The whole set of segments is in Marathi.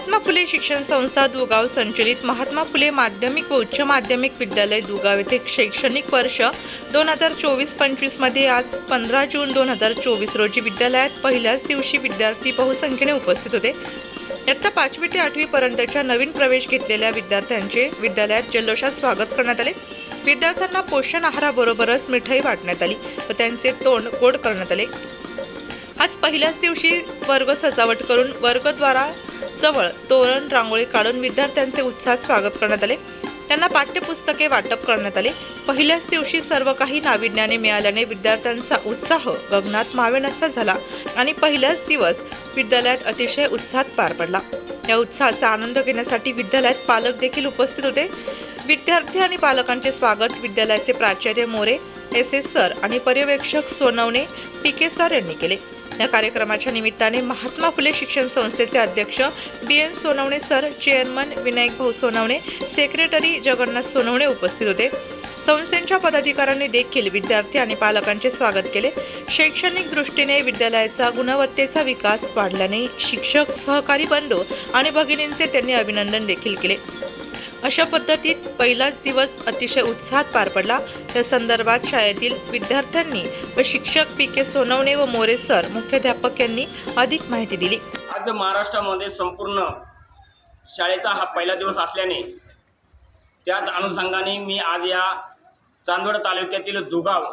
महात्मा फुले शिक्षण संस्था दुगाव संचलित महात्मा फुले माध्यमिक व उच्च माध्यमिक विद्यालय दुगाव येथे शैक्षणिक वर्ष दोन हजार चोवीस पंचवीसमध्ये आज पंधरा जून दोन हजार चोवीस रोजी विद्यालयात पहिल्याच दिवशी विद्यार्थी बहुसंख्येने उपस्थित होते. इयत्ता पाचवी ते आठवी पर्यंतच्या नवीन प्रवेश घेतलेल्या विद्यार्थ्यांचे विद्यालयात जल्लोषात स्वागत करण्यात आले. विद्यार्थ्यांना पोषण आहाराबरोबरच मिठाई वाटण्यात आली व त्यांचे तोंड गोड करण्यात आले. आज पहिल्याच दिवशी वर्ग सजावट करून वर्गद्वारा जवळ तोरण रांगोळी काढून विद्यार्थ्यांचे उत्साहात स्वागत करण्यात आले. त्यांना पाठ्यपुस्तके वाटप करण्यात आले. पहिल्याच दिवशी सर्व काही नाविन्याने मिळाल्याने विद्यार्थ्यांचा उत्साह गगनात मावेनसा झाला आणि पहिलाच दिवस विद्यालयात अतिशय उत्साहात पार पडला. या उत्साहाचा आनंद घेण्यासाठी विद्यालयात पालक देखील उपस्थित होते. विद्यार्थी आणि पालकांचे स्वागत विद्यालयाचे प्राचार्य मोरे एस एस सर आणि पर्यवेक्षक सोनवणे पी के सर यांनी केले. या कार्यक्रमाच्या निमित्ताने महात्मा फुले शिक्षण संस्थेचे अध्यक्ष B N Sonawane sir chairman Vinayak Bhau Sonawane secretary Jagannath Sonawane उपस्थित होते. संस्थेच्या पदाधिकाऱ्यांनी देखील विद्यार्थी आणि पालकांचे स्वागत केले. शैक्षणिक दृष्टीने विद्यालयाचा गुणवत्तेचा विकास वाढल्याने शिक्षक सहकारी बंधू आणि भगिनींचे त्यांनी अभिनंदन देखील केले. अशा पद्धतीत पहिलाच दिवस अतिशय उत्साहात पार पडला. या संदर्भात शाळेतील विद्यार्थ्यांनी व शिक्षक पी के सोनवणे व मोरे सर मुख्याध्यापक यांनी अधिक माहिती दिली. आज महाराष्ट्रामध्ये संपूर्ण शाळेचा हा पहिला दिवस असल्याने त्याच अनुषंगाने मी आज या चांदवड तालुक्यातील दुगाव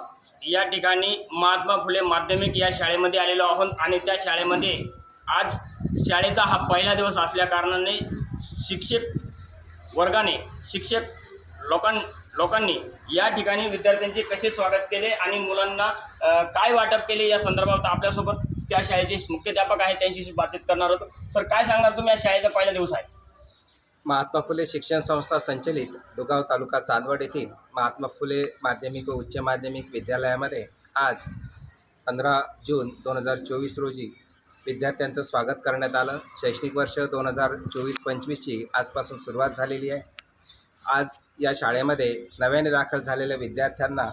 या ठिकाणी महात्मा फुले माध्यमिक या शाळेमध्ये आलेलो आहोत आणि त्या शाळेमध्ये आज शाळेचा हा पहिला दिवस असल्या कारणाने शिक्षक वर्गाने शिक्षक लोकां लोकांनी या ठिकाणी विद्यार्थ्यांचे कसे स्वागत केले आणि मुलांना काय वाटप केले या संदर्भात आपल्यासोबत त्या शाळेचे मुख्याध्यापक आहेत त्यांच्याशी बातचीत करणार होतो. सर काय सांगणार तुम्ही या शाळेचा पहिला दिवस आहे? महात्मा फुले शिक्षण संस्था संचलित दुगाव तालुका चांदवड येथील महात्मा फुले माध्यमिक व उच्च माध्यमिक विद्यालयामध्ये आज पंधरा जून दोन हजार चोवीस रोजी विद्यार्थ्यांचं स्वागत करण्यात आलं. शैक्षणिक वर्ष दोन हजार चोवीस पंचवीसची आजपासून सुरुवात झालेली आहे. आज या शाळेमध्ये नव्याने दाखल झालेल्या विद्यार्थ्यांना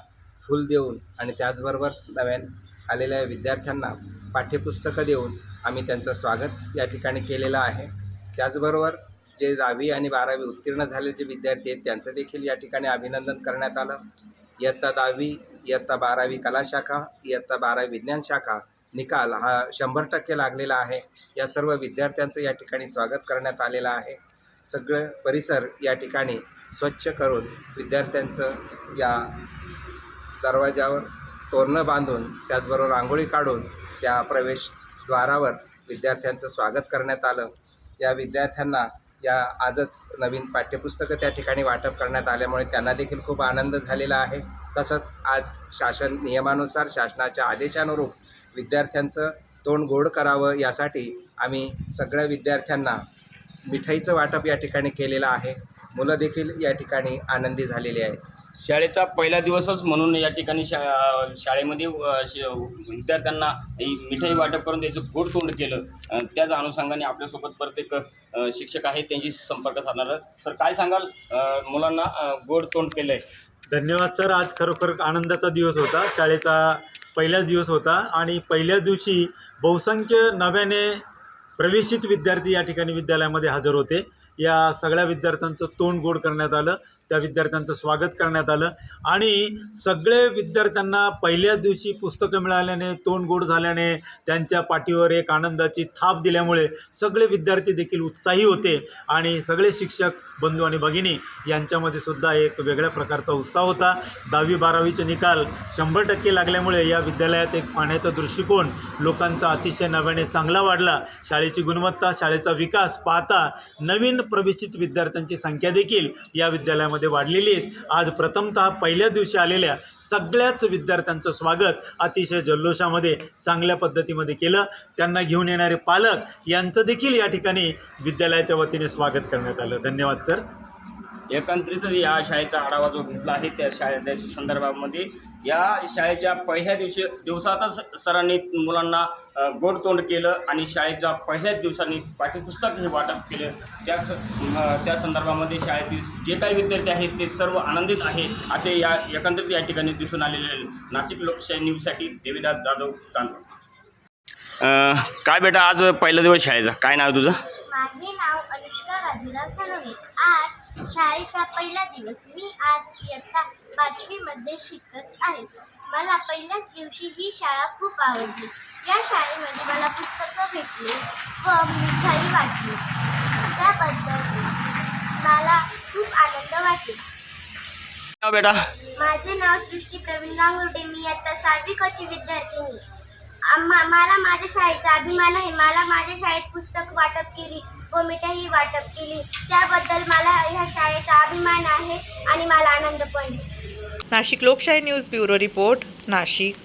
फूल देऊन आणि त्याचबरोबर नव्याने आलेल्या विद्यार्थ्यांना पाठ्यपुस्तकं देऊन आम्ही त्यांचं स्वागत या ठिकाणी केलेलं आहे. त्याचबरोबर जे दहावी आणि बारावी उत्तीर्ण झालेले जे विद्यार्थी आहेत त्यांचं देखील या ठिकाणी अभिनंदन करण्यात आलं. इयत्ता दहावी इयत्ता बारावी कला शाखा इयत्ता बारावी विज्ञान शाखा निकाल हा शंभर टक्के लागलेला आहे. या सर्व विद्यार्थ्यांचं या ठिकाणी स्वागत करण्यात आलेलं आहे. सगळं परिसर या ठिकाणी स्वच्छ करून विद्यार्थ्यांचं या दरवाजावर तोरणं बांधून त्याचबरोबर रांगोळी काढून त्या प्रवेशद्वारावर विद्यार्थ्यांचं स्वागत करण्यात आलं. या विद्यार्थ्यांना या आजच नवीन पाठ्यपुस्तकं त्या ठिकाणी वाटप करण्यात आल्यामुळे त्यांना देखील खूप आनंद झालेला आहे. तसंच आज शासन नियमानुसार शासनाच्या आदेशानुरूप विद्यार्थ्यांचं तोंड गोड करावं यासाठी आम्ही सगळ्या विद्यार्थ्यांना मिठाईचं वाटप या ठिकाणी केलेलं आहे. मुलं देखील या ठिकाणी आनंदी झालेली आहे शाळेचा पहिला दिवसच म्हणून या ठिकाणी शा शाळेमध्ये श- विद्यार्थ्यांना मिठाई वाटप करून त्याचं गोड तोंड केलं. त्याच अनुषंगाने आपल्यासोबत प्रत्येक शिक्षक आहेत त्यांची संपर्क साधणार सर काय सांगाल? मुलांना गोड तोंड केलं आहे धन्यवाद सर. आज खरोखर आनंदाचा दिवस होता. शाळेचा पहिलाच दिवस होता आणि पहिल्याच दिवशी बहुसंख्य नव्याने प्रवेशित विद्यार्थी या ठिकाणी विद्यालयामध्ये हजर होते. या सगळ्या विद्यार्थ्यांचं तोंड गोड करण्यात आलं. त्या विद्यार्थ्यांचं स्वागत करण्यात आलं. आणि सगळे विद्यार्थ्यांना पहिल्याच दिवशी पुस्तकं मिळाल्याने तोंड गोड झाल्याने त्यांच्या पाठीवर एक आनंदाची थाप दिल्यामुळे सगळे विद्यार्थी देखील उत्साही होते. आणि सगळे शिक्षक बंधू आणि भगिनी यांच्यामध्ये सुद्धा एक वेगळ्या प्रकारचा उत्साह होता. दहावी बारावीचे निकाल शंभर टक्के लागल्यामुळे या विद्यालयात एक पाहण्याचा दृष्टिकोन लोकांचा अतिशय नव्याने चांगला वाढला. शाळेची गुणवत्ता शाळेचा विकास पाहता नवीन प्रवेशित विद्यार्थ्यांची संख्या देखील या विद्यालयामध्ये वाढलेली आहे. आज प्रथमतः पहिल्या दिवशी आलेल्या सगळ्याच विद्यार्थ्यांचं स्वागत अतिशय जल्लोषामध्ये चांगल्या पद्धतीमध्ये केलं. त्यांना घेऊन येणारे पालक यांचं देखील या ठिकाणी विद्यालयाच्या वतीने स्वागत करण्यात आलं. धन्यवाद सर. एकत्रितच या शाळेचा आढावा जो घेतला आहे त्या शाळे त्याच्या संदर्भामध्ये या शाळेच्या पहिल्या दिवशी दिवसातच सरांनी मुलांना गोडतोंड केलं आणि शाळेच्या पहिल्याच दिवसांनी पाठ्यपुस्तक हे वाटप केलं. त्याच त्या संदर्भामध्ये शाळेतील जे काही विद्यार्थी आहेत ते सर्व आनंदित आहे असे या एकंदरीत या ठिकाणी दिसून आलेले नाशिक लोकशाही न्यूजसाठी देवीदास जाधव चांदवड. काय बेटा आज पहिला दिवस शाळेचा. काय नाव तुझं? माझे नाव बाजीराव सनोगे आज शाळेचा पहिला दिवस. मी आज इयत्ता पाचवीमध्ये शिकत आहे. मला पहिल्याच दिवशी ही शाळा खूप आवडली. या शाळेमध्ये मला पुस्तकं भेटली व मिठाई वाटली. त्याबद्दल मला खूप आनंद वाटला. बेटा. माझे नाव सृष्टी प्रवीण गांगुर्डे. मी इयत्ता सहावी कची विद्यार्थिनी. मला माझ्या शाळेचा अभिमान आहे. मला माझ्या शाळेत पुस्तक वाटप केली. मिठाई वाटप केली. त्याबद्दल मला ह्या शाळेचा अभिमान आहे आणि मला आनंद पण नाशिक लोकशाही न्यूज ब्युरो रिपोर्ट नाशिक.